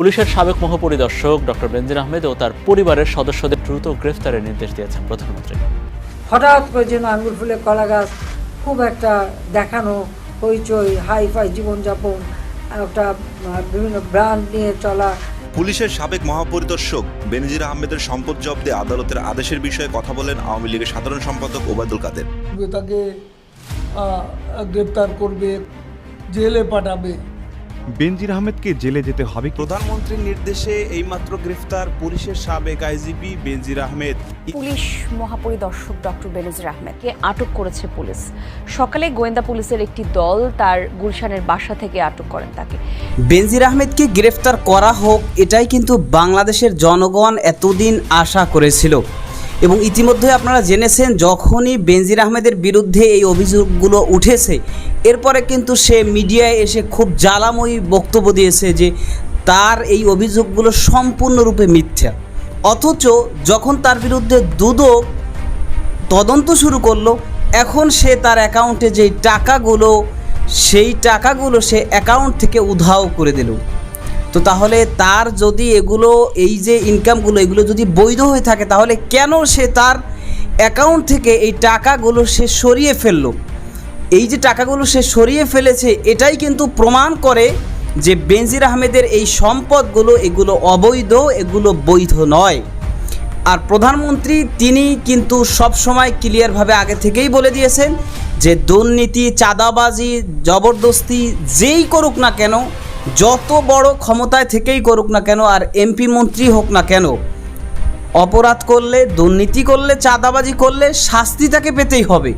পুলিশের সাবেক মহাপরিদর্শক ডক্টর বেনজির আহমেদ ও তার পরিবারের সদস্যদের দ্রুত গ্রেফতারের নির্দেশ দিয়েছেন প্রধানমন্ত্রী। হঠাৎ করে যেন আঙ্গুর ফুলে কলা গাছ খুব একটা দেখানো হইচই হাই ফাই জীবনযাপন একটা বিভিন্ন ব্র্যান্ড নিয়ে চলা। পুলিশের সাবেক মহাপরিদর্শক বেনজির আহমেদের সম্পদ জব্দে আদালতের আদেশের বিষয়ে কথা বলেন আওয়ামী লীগের সাধারণ সম্পাদক ওবায়দুল কাদের। তাকে গ্রেপ্তার করবে জেলে পাঠাবে। বেনজির আহমেদকে জেলে যেতে হবে প্রধানমন্ত্রীর নির্দেশে এইমাত্র গ্রেফতার পুলিশের সাবেক আইজিপি বেনজির আহমেদ। পুলিশ মহাপরিদর্শক ডক্টর বেনজির আহমেদকে আটক করেছে পুলিশ। সকালে গোয়েন্দা পুলিশের একটি দল তার গুলশানের বাসা থেকে আটক করেন তাকে। বেনজির আহমেদকে গ্রেফতার করা হোক এটাই কিন্তু বাংলাদেশের জনগণ এতদিন আশা করেছিল। এবং ইতিমধ্যে আপনারা জেনেছেন, যখনই বেনজির আহমেদের বিরুদ্ধে এই অভিযোগগুলো উঠেছে, এরপরে কিন্তু সে মিডিয়ায় এসে খুব জ্বালাময়ী বক্তব্য দিয়েছে যে তার এই অভিযোগগুলো সম্পূর্ণরূপে মিথ্যা। অথচ যখন তার বিরুদ্ধে দুদক তদন্ত শুরু করল, এখন সে তার অ্যাকাউন্টে যেই টাকাগুলো, সেই টাকাগুলো সে অ্যাকাউন্ট থেকে উধাও করে দিল। তো তাহলে তার যদি এগুলো, এই যে ইনকামগুলো এগুলো যদি বৈধ হয়ে থাকে, তাহলে কেন সে তার অ্যাকাউন্ট থেকে এই টাকাগুলো সে সরিয়ে ফেলল? এই যে টাকাগুলো সে সরিয়ে ফেলেছে, এটাই কিন্তু প্রমাণ করে যে বেনজির আহমেদের এই সম্পদগুলো, এগুলো অবৈধ, এগুলো বৈধ নয়। আর প্রধানমন্ত্রী তিনি কিন্তু সব সময় ক্লিয়ারভাবে আগে থেকেই বলে দিয়েছেন যে দুর্নীতি, চাঁদাবাজি, জবরদস্তি, যেই করুক না কেন যত বড় ক্ষমতায় থেকেই করুক না কেন, আর এমপি মন্ত্রী হোক না কেন, অপরাধ করলে, দুর্নীতি করলে, চাঁদাবাজি করলে শাস্তি তাকে পেতেই হবে।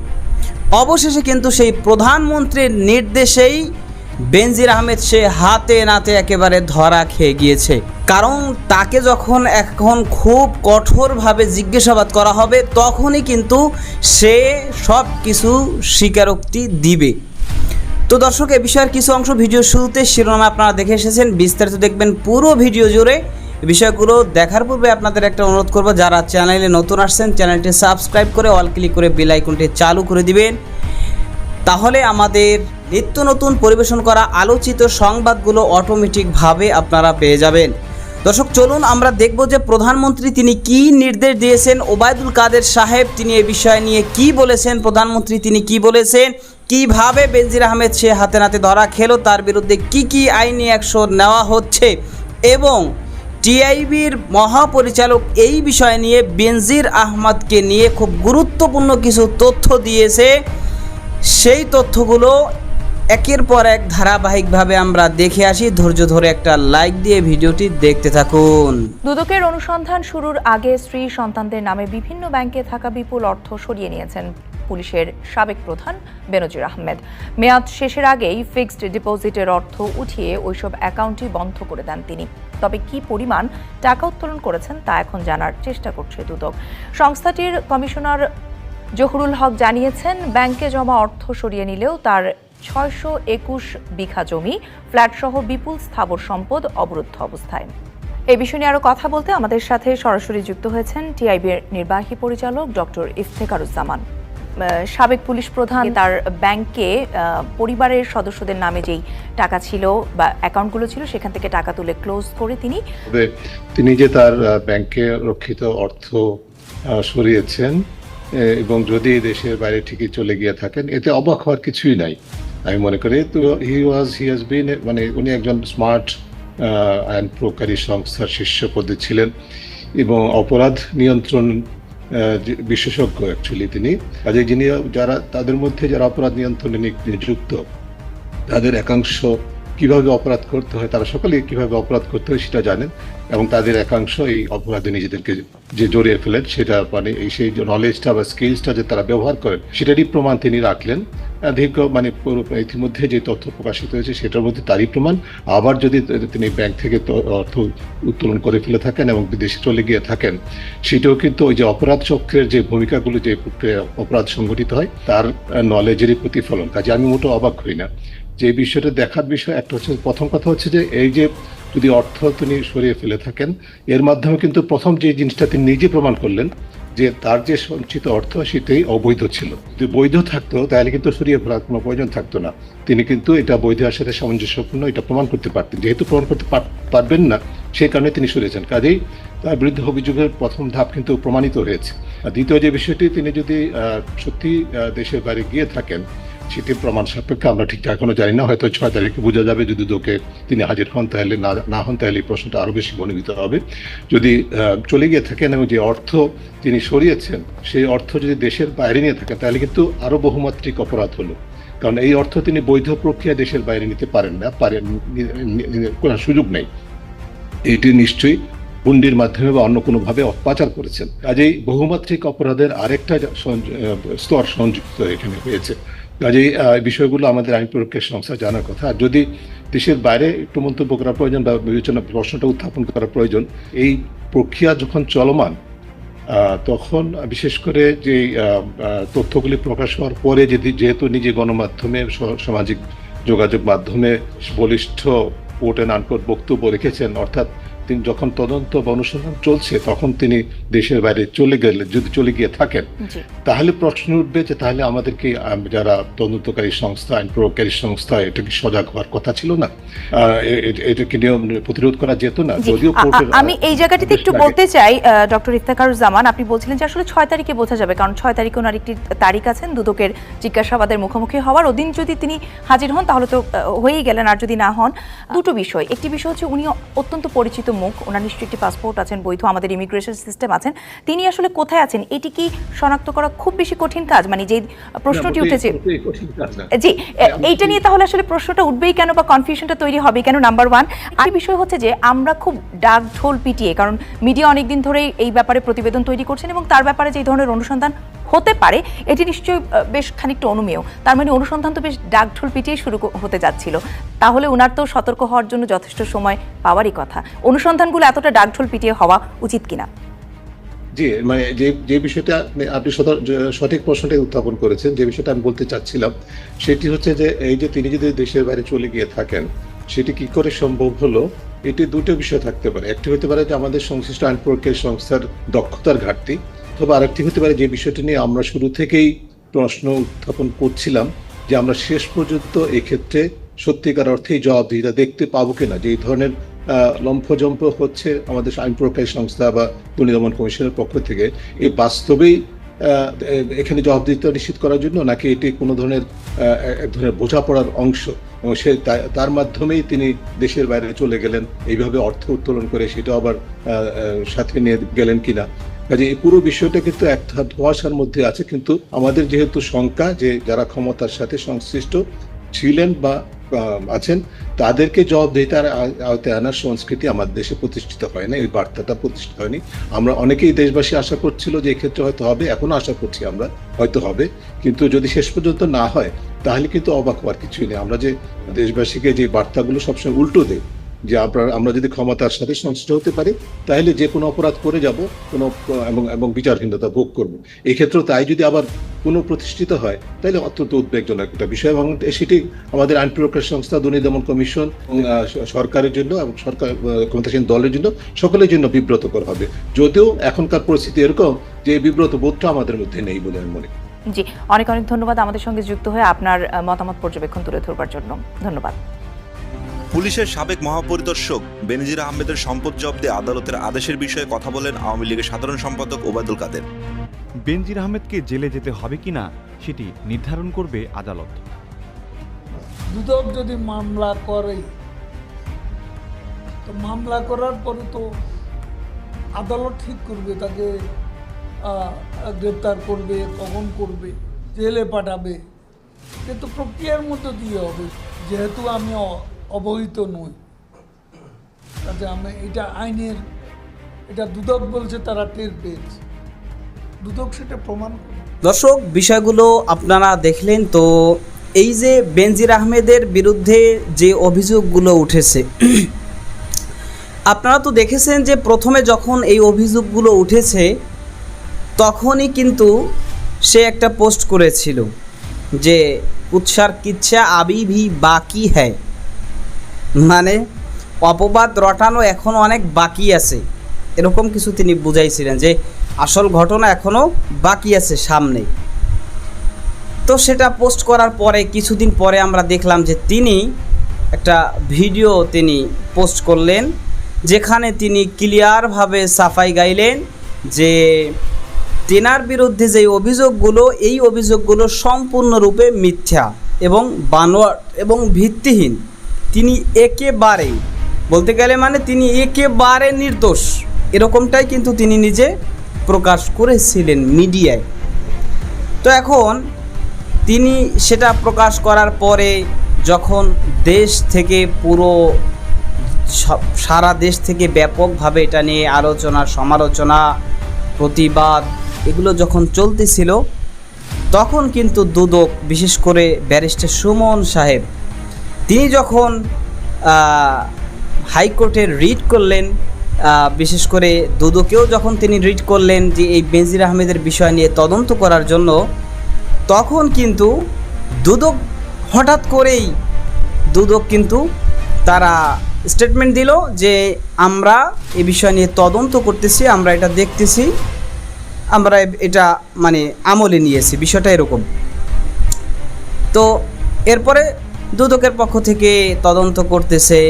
অবশেষে কিন্তু সেই প্রধানমন্ত্রীর নির্দেশেই বেনজির আহমেদ সে হাতে নাতে একেবারে ধরা খেয়ে গিয়েছে। কারণ তাকে যখন এখন খুব কঠোরভাবে জিজ্ঞাসাবাদ করা হবে, তখনই কিন্তু সে সব কিছু স্বীকারোক্তি দিবে। তো দর্শক, এ বিষয়ের কিছু অংশ ভিডিও শুরুতে শিরোনামে আপনারা দেখে এসেছেন। বিস্তারিত দেখবেন পুরো ভিডিও জুড়ে। বিষয়গুলো দেখার পূর্বে আপনাদের একটা অনুরোধ করব, যারা চ্যানেলে নতুন আসছেন, চ্যানেলটি সাবস্ক্রাইব করে অল ক্লিক করে বেল আইকনটি চালু করে দিবেন। তাহলে আমাদের নিত্য নতুন পরিবেশন করা আলোচিত সংবাদগুলো অটোমেটিকভাবে আপনারা পেয়ে যাবেন। দর্শক, চলুন আমরা দেখব যে প্রধানমন্ত্রী তিনি কি নির্দেশ দিয়েছেন, ওবায়দুল কাদের সাহেব তিনি এ বিষয় নিয়ে কি বলেছেন, প্রধানমন্ত্রী তিনি কি বলেছেন কীভাবে বেনজির আহমেদ সে হাতে নাতে ধরা খেলো? তার বিরুদ্ধে কি কি আইনি অ্যাকশন নেওয়া হচ্ছে? এবং টিআইবির মহাপরিচালক এই বিষয় নিয়ে বেনজির আহমদকে নিয়ে খুব গুরুত্বপূর্ণ কিছু তথ্য দিয়েছে। সেই তথ্যগুলো একের পর এক ধারাবাহিকভাবে আমরা দেখে আসি। ধৈর্য ধরে একটা লাইক দিয়ে ভিডিওটি দেখতে থাকুন। দুদকের অনুসন্ধান শুরুর আগে স্ত্রী সন্তানদের নামে বিভিন্ন ব্যাংকে থাকা বিপুল অর্থ সরিয়ে নিয়েছেন। পুলিশের সাবেক প্রধান বেনজির আহমেদ। মেয়াদ শেষের আগেই ফিক্সড ডিপোজিটের অর্থ উঠিয়ে ওইসব অ্যাকাউন্টই বন্ধ করে দেন তিনি। তবে কি পরিমাণ টাকা উত্তোলন করেছেন তা এখন জানার চেষ্টা করছে দুদক। সংস্থাটির কমিশনার জহুরুল হক জানিয়েছেন, ব্যাংকে জমা অর্থ সরিয়ে নিলেও তার ছয়শো একুশ বিঘা জমি, ফ্ল্যাটসহ বিপুল স্থাবর সম্পদ অবরুদ্ধ অবস্থায়। এ বিষয় নিয়ে আরও কথা বলতে আমাদের সাথে সরাসরি যুক্ত হয়েছেন টিআইবির নির্বাহী পরিচালক ডক্টর ইফতেকারুজ্জামান। সাবেক পুলিশ প্রধান তার ব্যাংকে পরিবারের সদস্যদের নামে যেই টাকা ছিল বা অ্যাকাউন্টগুলো ছিল সেখান থেকে টাকা তুলে ক্লোজ করে তিনি তিনি যে তার ব্যাংকে রক্ষিত অর্থ সরিয়েছেন এবং যদি দেশের বাইরে ঠিকই চলে গিয়ে থাকেন এতে অবাক হওয়ার কিছুই নাই। আমি মনে করি তো হি ওয়াজ হি হ্যাজ বিন মানে উনি একজন স্মার্ট আইন প্রকারী সংস্থার শীর্ষ পদে ছিলেন এবং অপরাধ নিয়ন্ত্রণ বিশেষজ্ঞ অ্যাকচুয়ালি তিনি। কাজে যিনি যারা, তাদের মধ্যে যারা অপরাধ নিয়ন্ত্রণে নিযুক্ত, তাদের একাংশ কীভাবে অপরাধ করতে হয়, তারা সকলে কীভাবে অপরাধ করতে হয় সেটা জানেন। এবং তাদের একাংশ এই অপরাধে নিজেদেরকে যে জড়িয়ে ফেলেন, সেটা মানে এই সেই নলেজটা বা স্কিলসটা যে তারা ব্যবহার করেন, সেটারই প্রমাণ তিনি রাখলেন। দীর্ঘ মানে ইতিমধ্যে যে তথ্য প্রকাশিত হয়েছে, সেটার মধ্যে তারই প্রমাণ। আবার যদি তিনি ব্যাংক থেকে অর্থ উত্তোলন করে ফেলে থাকেন এবং বিদেশে চলে গিয়ে থাকেন, সেটাও কিন্তু ওই যে অপরাধ চক্রের যে ভূমিকাগুলো যে অপরাধ সংগঠিত হয়, তার নলেজেরই প্রতিফলন। কাজে আমি মোটেও অবাক হই না। যে বিষয়টা দেখার বিষয়, একটা হচ্ছে প্রথম কথা হচ্ছে যে এই যে যদি অর্থ তিনি সরিয়ে ফেলে থাকেন, এর মাধ্যমে কিন্তু প্রথম যে জিনিসটা তিনি নিজে প্রমাণ করলেন যে তার যে সঞ্চিত অর্থ সেটাই অবৈধ ছিল। যদি বৈধ থাকতো, তাহলে কিন্তু সরিয়ে ফেলার কোনো প্রয়োজন থাকতো না। তিনি কিন্তু এটা বৈধ সাথে সামঞ্জস্যপূর্ণ এটা প্রমাণ করতে পারতেন। যেহেতু প্রমাণ করতে পারবেন না সেই কারণে তিনি সরিয়েছেন কাজেই তার বিরুদ্ধে অভিযোগের প্রথম ধাপ কিন্তু প্রমাণিত হয়েছে। দ্বিতীয় যে বিষয়টি তিনি যদি সত্যি দেশের বাইরে গিয়ে থাকেন সেটি প্রমাণ সাপেক্ষে আমরা ঠিক এখনও জানি না। হয়তো ছয় তারিখে বোঝা যাবে যদি দুদকে তিনি হাজির হন তাহলে না না হন তাহলে এই প্রশ্নটা আরও বেশি ঘনীভূত হবে। যদি চলে গিয়ে থাকেন এবং যে অর্থ তিনি সরিয়েছেন, সেই অর্থ যদি দেশের বাইরে নিয়ে থাকেন, তাহলে কিন্তু আরও বহুমাত্রিক অপরাধ হলো। কারণ এই অর্থ তিনি বৈধ প্রক্রিয়া দেশের বাইরে নিতে পারেন না, পারেন কোনো সুযোগ নেই। এটি নিশ্চয়ই হুন্ডির মাধ্যমে বা অন্য কোনোভাবে পাচার করেছেন। কাজেই বহুমাত্রিক অপরাধের আরেকটা স্তর সংযুক্ত এখানে হয়েছে। কাজেই বিষয়গুলো আমাদের আইন প্রয়োগের সংস্থা জানার কথা। আর যদি দেশের বাইরে একটু মন্তব্য করা প্রয়োজন বা বিবেচনা প্রশ্নটা উত্থাপন করা প্রয়োজন, এই প্রক্রিয়া যখন চলমান তখন বিশেষ করে যে তথ্যগুলি প্রকাশ হওয়ার পরে যদি যেহেতু নিজে গণমাধ্যমে সামাজিক যোগাযোগ মাধ্যমে বলিষ্ঠ কোর্ট অ্যান্ড আনকোর্ট বক্তব্য রেখেছেন, অর্থাৎ তিনি যখন তদন্ত বা অনুসন্ধান চলছে তখন তিনি দেশের বাইরে চলে গেলে যদি চলে গিয়ে থাকেন তাহলে প্রশ্ন উঠবে যে তাহলে আমাদেরকে যারা তদন্তকারী সংস্থা আইন প্রয়োগকারী সংস্থা এটা কি সজাগ হওয়ার কথা ছিল না। এটাকে নিয়ম প্রতিরোধ করা যেত না যদিও আমি এই জায়গাটিতে একটু বলতে চাই ডক্টর ইফতেখারুজ্জামান আপনি বলছিলেন যে আসলে ছয় তারিখে বোঝা যাবে কারণ ছয় তারিখে ওনার একটি তারিখ আছেন দুদকের জিজ্ঞাসাবাদের মুখোমুখি হওয়ার। ওদিন যদি তিনি হাজির হন তাহলে তো হয়েই গেলেন আর যদি না হন দুটো বিষয়। একটি বিষয় হচ্ছে উনি অত্যন্ত পরিচিত মুখ ওনার নিশ্চয়ই একটি পাসপোর্ট আছেন বৈধ আমাদের ইমিগ্রেশন সিস্টেম আছেন তিনি আসলে কোথায় আছেন এটি কি শনাক্ত করা খুব বেশি কঠিন কাজ? মানে যে প্রশ্নটি উঠেছে। জি এইটা নিয়ে তাহলে আসলে প্রশ্নটা উঠবেই কেন বা কনফিউশনটা তৈরি হবে কেন? নাম্বার ওয়ান আর বিষয় হচ্ছে যে আমরা খুব ডাক ঢোল পিটিয়ে কারণ মিডিয়া অনেকদিন ধরেই এই ব্যাপারে প্রতিবেদন তৈরি করছেন এবং তার ব্যাপারে যে ধরনের অনুসন্ধান হতে পারে, এটি নিশ্চয়ই বেশ খানিকটা অনুমেয়। তার মানে অনুসন্ধান তো বেশ ডাক ঢোল পিটিয়ে শুরু হতে যাচ্ছিল। তাহলে ওনার তো সতর্ক হওয়ার জন্য যথেষ্ট সময় পাওয়ারই কথা। অনুসন্ধানগুলো এতটা ডাক ঢোল পিটিয়ে হওয়া উচিত কিনা? জি মানে যে যে বিষয়টা আপনি- সঠিক প্রশ্নটা উত্থাপন করেছেন, যে বিষয়টা আমি বলতে চাচ্ছিলাম, সেটি হচ্ছে যে, এই যে তিনি যদি দেশের বাইরে চলে গিয়ে থাকেন, সেটি কি করে সম্ভব হলো? এটি দুটো বিষয় থাকতে পারে। একটি হতে পারে যে আমাদের সংশ্লিষ্ট আইন প্রয়োগের সংস্থার দক্ষতার ঘাটতি অথবা আরেকটি হতে পারে যে বিষয়টি নিয়ে আমরা শুরু থেকেই প্রশ্ন উত্থাপন করছিলাম যে আমরা শেষ পর্যন্ত এক্ষেত্রে সত্যিকার অর্থেই জবাবদিহিতা দেখতে পাবো কিনা, যে এই ধরনের লম্ফজম্প হচ্ছে আমাদের আইন প্রয়োগকারী সংস্থা বা দুর্নীতি দমন কমিশনের পক্ষ থেকে। এই বাস্তবেই এখানে জবাবদিহিতা নিশ্চিত করার জন্য নাকি এটি কোনো ধরনের এক ধরনের বোঝাপড়ার অংশ? এবং সে তার মাধ্যমেই তিনি দেশের বাইরে চলে গেলেন। এইভাবে অর্থ উত্তোলন করে সেটা আবার সাথে নিয়ে গেলেন কিনা? কাজে এই পুরো বিষয়টা কিন্তু এক ধোঁয়াশার মধ্যে আছে, কিন্তু আমাদের যেহেতু শঙ্কা যে যারা ক্ষমতার সাথে সংশ্লিষ্ট ছিলেন বা আছেন, তাদেরকে জবাবদিহিতার আওতায় আনার সংস্কৃতি আমাদের দেশে প্রতিষ্ঠিত হয় না, এই বার্তাটা প্রতিষ্ঠিত হয়নি। আমরা অনেকেই দেশবাসী আশা করছিল যে এক্ষেত্রে হয়তো হবে, এখনও আশা করছি আমরা, হয়তো হবে। কিন্তু যদি শেষ পর্যন্ত না হয়, তাহলে কিন্তু অবাক হওয়ার কিছুই নেই। আমরা যে দেশবাসীকে যে বার্তাগুলো সবসময় উল্টো দেই যে আপনার, আমরা যদি ক্ষমতার সাথে সংশ্লিষ্ট হতে পারি, তাহলে যে কোনো অপরাধ করে যাব, কোনো, এবং এবং বিচারহীনতা ভোগ করব। এই ক্ষেত্রেও তাই যদি আবার কোনো প্রতিষ্ঠিত হয়, তাহলে অত্যন্ত উদ্বেগজনক একটা বিষয়, এবং সেটি আমাদের আইন প্রয়োগের সংস্থা, দুর্নীতি দমন কমিশন সরকারের জন্য, এবং সরকার ক্ষমতাসীন দলের জন্য, সকলের জন্য বিব্রতকর হবে। যদিও এখনকার পরিস্থিতি এরকম যে বিব্রত বোধটা আমাদের মধ্যে নেই বলে আমি মনে। জি, অনেক অনেক ধন্যবাদ আমাদের সঙ্গে যুক্ত হয়ে আপনার মতামত পর্যবেক্ষণ তুলে ধরবার জন্য। ধন্যবাদ। পুলিশের সাবেক মহাপরিদর্শক বেনজির আহমেদের সম্পদ জব্দে আদালতের আদেশের বিষয়ে কথা বলেন আওয়ামী লীগের সাধারণ সম্পাদক ওবায়দুল কাদের। বেনজির আহমেদকে জেলে যেতে হবে কিনা সেটি নির্ধারণ করবে আদালত। দুদক যদি মামলা করে তো মামলা করার পরে তো আদালত ঠিক করবে তাকে আহ, গ্রেপ্তার করবে কখন করবে জেলে পাঠাবে। কিন্তু প্রক্রিয়ার মধ্যে দিয়ে হবে। যেহেতু আমি অবহিত নই। কাজে আমি এটা আইনের, এটা দুদক বলছে তারা টের পেয়েছে। দুদক সেটা প্রমাণ দর্শক, বিষয়গুলো আপনারা দেখলেন তো এই যে বেনজির আহমেদের বিরুদ্ধে যে অভিযোগগুলো উঠেছে, আপনারা তো দেখেছেন যে প্রথমে যখন এই অভিযোগগুলো উঠেছে, তখনই কিন্তু সে একটা পোস্ট করেছিল যে, উৎসার কিচ্ছা আবি ভি বাকি হ্যায়। মানে অপবাদ রটানো এখনও অনেক বাকি আছে। এরকম কিছু তিনি বুঝাইছিলেন যে আসল ঘটনা এখনও বাকি আছে সামনে। তো সেটা পোস্ট করার পরে কিছুদিন পরে আমরা দেখলাম যে তিনি একটা ভিডিও তিনি পোস্ট করলেন, যেখানে তিনি ক্লিয়ারভাবে সাফাই গাইলেন যে তেনার বিরুদ্ধে যে অভিযোগগুলো, এই অভিযোগগুলো সম্পূর্ণরূপে মিথ্যা এবং বানোয়ার এবং ভিত্তিহীন। তিনি একেবারে, বলতে গেলে মানে তিনি একেবারে নির্দোষ। এরকমটাই কিন্তু তিনি নিজে প্রকাশ করেছিলেন মিডিয়ায়। তো এখন তিনি সেটা প্রকাশ করার পরে যখন দেশ থেকে পুরো সারা দেশ থেকে ব্যাপকভাবে এটা নিয়ে আলোচনা, সমালোচনা, প্রতিবাদ এগুলো যখন চলতেছিল, তখন কিন্তু দুদক, বিশেষ করে ব্যারিস্টার সুমন সাহেব তিনি যখন আহ, হাইকোর্টের রিট করলেন বিশেষ করে দুদকেও যখন তিনি রিট করলেন যে এই বেনজির আহমেদের বিষয় নিয়ে তদন্ত করার জন্য তখন কিন্তু দুদক হঠাৎ করেই দুদক কিন্তু তারা স্টেটমেন্ট দিল যে আমরা এ বিষয় নিয়ে তদন্ত করতেছি আমরা এটা দেখতেছি আমরা এটা মানে আমলে নিয়েছি বিষয়টা এরকম। তো এরপরে দুদকের পক্ষ থেকে তদন্ত করতেছে।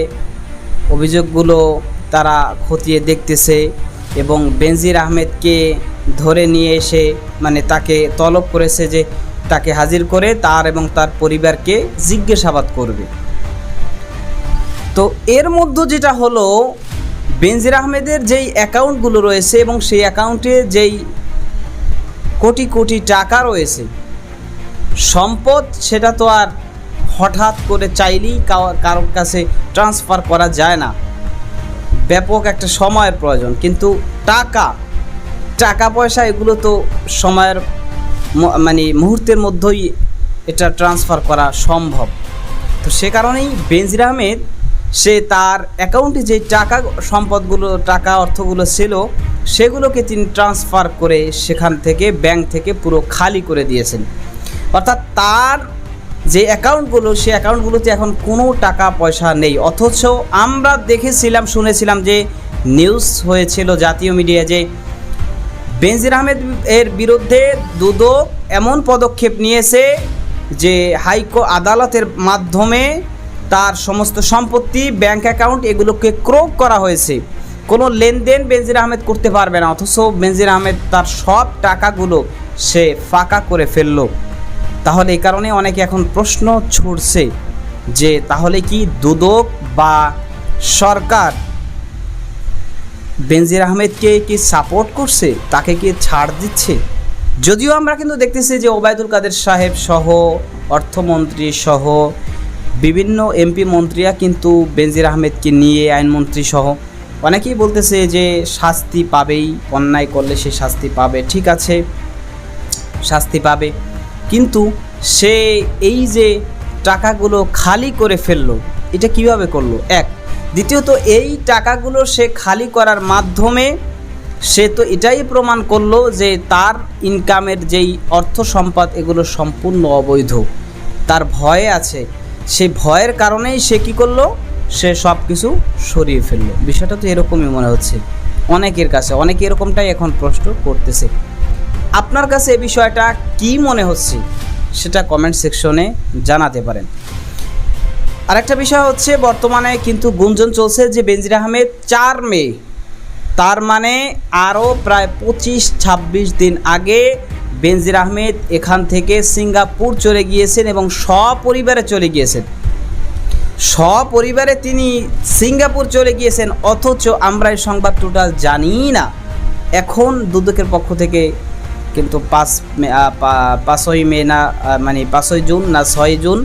অভিযোগগুলো তারা খতিয়ে দেখতেছে এবং বেনজির আহমেদকে ধরে নিয়ে এসে মানে তাকে তলব করেছে যে তাকে হাজির করে তার এবং তার পরিবারকে জিজ্ঞাসাবাদ করবে। তো এর মধ্যে যেটা হলো, বেনজির আহমেদের যেই অ্যাকাউন্টগুলো রয়েছে এবং সেই অ্যাকাউন্টে যেই কোটি কোটি টাকা রয়েছে, সম্পদ সেটা তো আর হঠাৎ করে চাইলেই কারোর কাছে ট্রান্সফার করা যায় না। ব্যাপক একটা সময়ের প্রয়োজন, কিন্তু টাকা টাকা পয়সা এগুলো তো সময়ের মানে মুহূর্তের মধ্যেই এটা ট্রান্সফার করা সম্ভব। তো সে কারণেই বেনজির আহমেদ, সে তার অ্যাকাউন্টে যে টাকা, সম্পদগুলো, টাকা, অর্থগুলো ছিল, সেগুলোকে তিনি ট্রান্সফার করে সেখান থেকে ব্যাংক থেকে পুরো খালি করে দিয়েছেন। অর্থাৎ তার যে অ্যাকাউন্টগুলো সেই অ্যাকাউন্টগুলোতে এখন কোনো টাকা, পয়সা নেই। অথচ আমরা দেখেছিলাম, শুনেছিলাম যে নিউজ হয়েছিল জাতীয় মিডিয়া যে বেনজির আহমেদ এর বিরুদ্ধে দুদক এমন পদক্ষেপ নিয়েছে যে হাইকো আদালতের মাধ্যমে তার সমস্ত সম্পত্তি, ব্যাংক অ্যাকাউন্ট এগুলোকে ক্রোক করা হয়েছে। কোনো লেনদেন বেনজির আহমেদ করতে পারবে না, অথচ বেনজির আহমেদ তার সব টাকাগুলো সে ফাঁকা করে ফেলল। তাহলে এই কারণে অনেকে এখন প্রশ্ন ছুটছে যে তাহলে কি দুদক বা সরকার বেনজির আহমেদকে কি সাপোর্ট করছে? তাকে কি ছাড় দিচ্ছে? যদিও আমরা কিন্তু দেখতেছি যে ওবায়দুল কাদের সাহেব সহ, অর্থমন্ত্রী সহ, বিভিন্ন এমপি মন্ত্রীরা কিন্তু বেনজির আহমেদকে নিয়ে, আইনমন্ত্রী সহ অনেকেই বলতেছে যে শাস্তি পাবেই, অন্যায় করলে সে শাস্তি পাবে, ঠিক আছে, শাস্তি পাবে। কিন্তু সে এই যে টাকাগুলো খালি করে ফেলল, এটা কীভাবে করল? এক, দ্বিতীয়ত এই টাকাগুলো সে খালি করার মাধ্যমে সে তো এটাই প্রমাণ করল যে তার ইনকামের যেই অর্থ সম্পদ, এগুলো সম্পূর্ণ অবৈধ। তার ভয়ে আছে। সে ভয়ের কারণেই সে কি করল? সে সব কিছু সরিয়ে ফেলল। বিষয়টা তো এরকমই মনে হচ্ছে। অনেকের কাছে, অনেকে এরকমটাই এখন প্রশ্ন করতেছে। আপনার কাছে এই বিষয়টা কি মনে হচ্ছে, সেটা কমেন্ট সেকশনে জানাতে পারেন। আরেকটা বিষয় হচ্ছে, বর্তমানে কিন্তু গুঞ্জন চলছে যে বেনজির আহমেদ চার মে, তার মানে আরও প্রায় পঁচিশ ছাব্বিশ দিন আগে বেনজির আহমেদ এখান থেকে সিঙ্গাপুর চলে গিয়েছেন এবং সপরিবারে চলে গিয়েছেন। সপরিবারে তিনি সিঙ্গাপুর চলে গিয়েছেন, অথচ আমরা এই সংবাদ টোটাল জানি না। এখন দুদকের পক্ষ থেকে কিন্তু পাঁচ পাঁচই মে না মানে পাঁচই জুন না ছয় জুন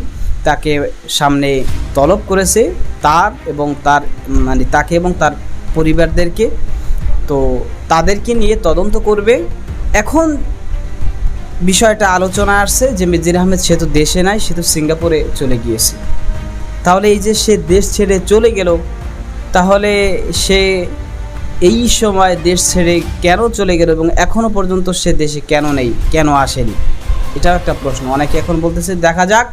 তাকে সামনে তলব করেছে তার এবং তার মানে তাকে এবং তার পরিবারদেরকে। তো তাদেরকে নিয়ে তদন্ত করবে। এখন বিষয়টা আলোচনা আসছে যে মিজির আহমেদ সে তো দেশে নাই, সে তো সিঙ্গাপুরে চলে গিয়েছে। তাহলে এই যে সে দেশ ছেড়ে চলে গেল, তাহলে সে এই সময় দেশ ছেড়ে কেন চলে গেল এবং এখনও পর্যন্ত সে দেশে কেন নেই, কেন আসেনি? এটাও একটা প্রশ্ন। অনেকে এখন বলতেছে, দেখা যাক।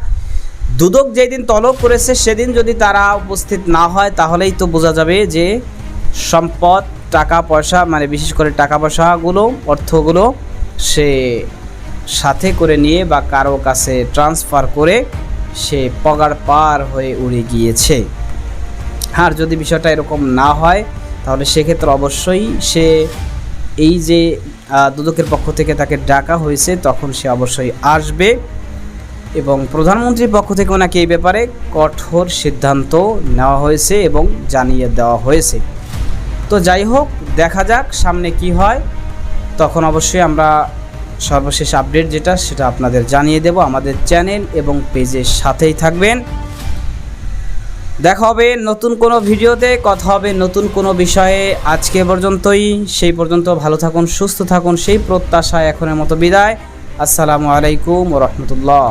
দুদক যেদিন তলব করেছে, সেদিন যদি তারা উপস্থিত না হয়, তাহলেই তো বোঝা যাবে যে সম্পদ, টাকা, পয়সা মানে বিশেষ করে টাকা পয়সাগুলো, অর্থগুলো সে সাথে করে নিয়ে বা কারও কাছে ট্রান্সফার করে সে পগার পার হয়ে উড়ে গিয়েছে। আর যদি বিষয়টা এরকম না হয় তাহলে সেক্ষেত্রে অবশ্যই সে এই যে দুদকের পক্ষ থেকে তাকে ডাকা হয়েছে, তখন সে অবশ্যই আসবে। এবং প্রধানমন্ত্রীর পক্ষ থেকে ওনাকে এই ব্যাপারে কঠোর সিদ্ধান্ত নেওয়া হয়েছে এবং জানিয়ে দেওয়া হয়েছে। তো যাই হোক, দেখা যাক সামনে কি হয়। তখন অবশ্যই আমরা সর্বশেষ আপডেট যেটা, সেটা আপনাদের জানিয়ে দেব আমাদের চ্যানেল এবং পেজের সাথেই থাকবেন। দেখা হবে নতুন কোনো ভিডিওতে, কথা হবে নতুন কোনো বিষয়ে। আজকে পর্যন্তই, সেই পর্যন্ত ভালো থাকুন, সুস্থ থাকুন, সেই প্রত্যাশায় এখনের মতো বিদায়। আসসালামু আলাইকুম রহমতুল্লাহ।